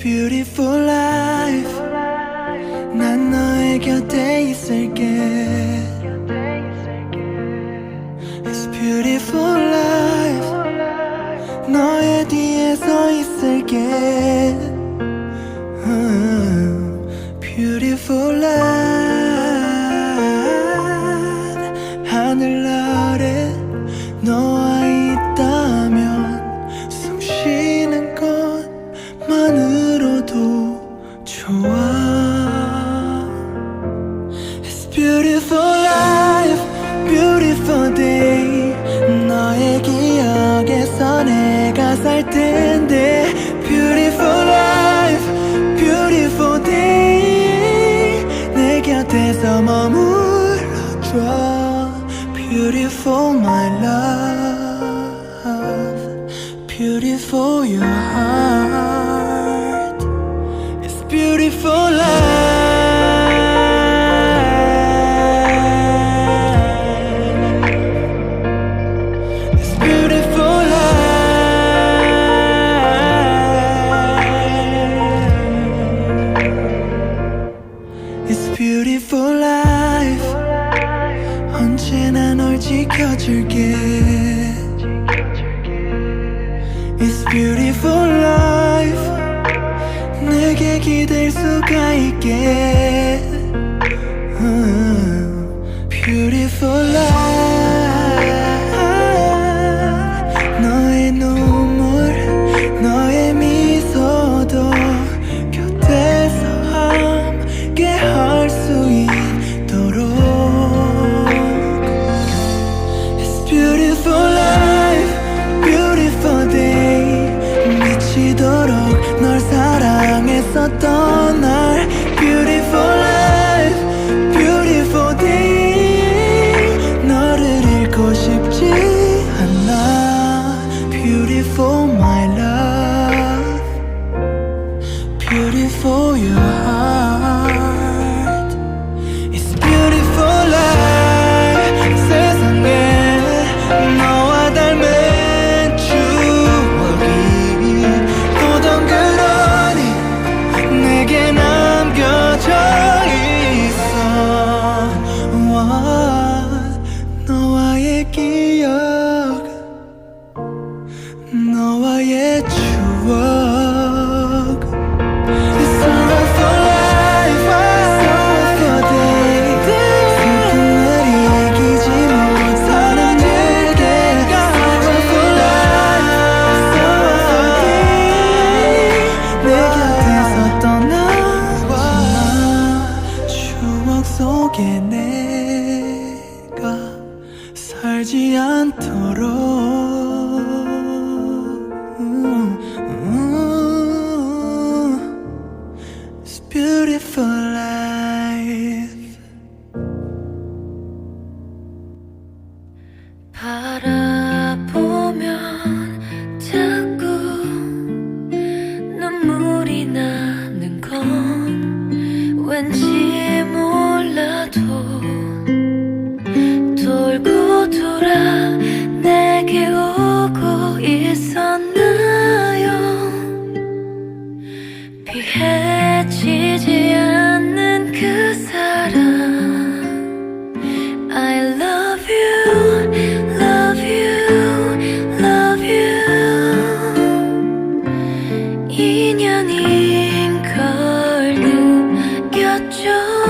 It's beautiful life 난 너의 곁에 있을게 It's beautiful life 너의 뒤에 서 있을게 Beautiful life, beautiful day 너의 기억에서 내가 살 텐데 Beautiful life, beautiful day 내 곁에서 머물러줘 Beautiful my love Beautiful your heart 언제나 널 지켜줄게. It's beautiful life. 내게 기댈 수가 있게. 사랑했었던 날. Beautiful life, beautiful day. 너를 잃고 싶지 않아. Beautiful my love, 속에 돌아 내게 오고 있었나요 피해지지 않는 그 사람 I love you, love you, love you. 인연인 걸 느꼈죠.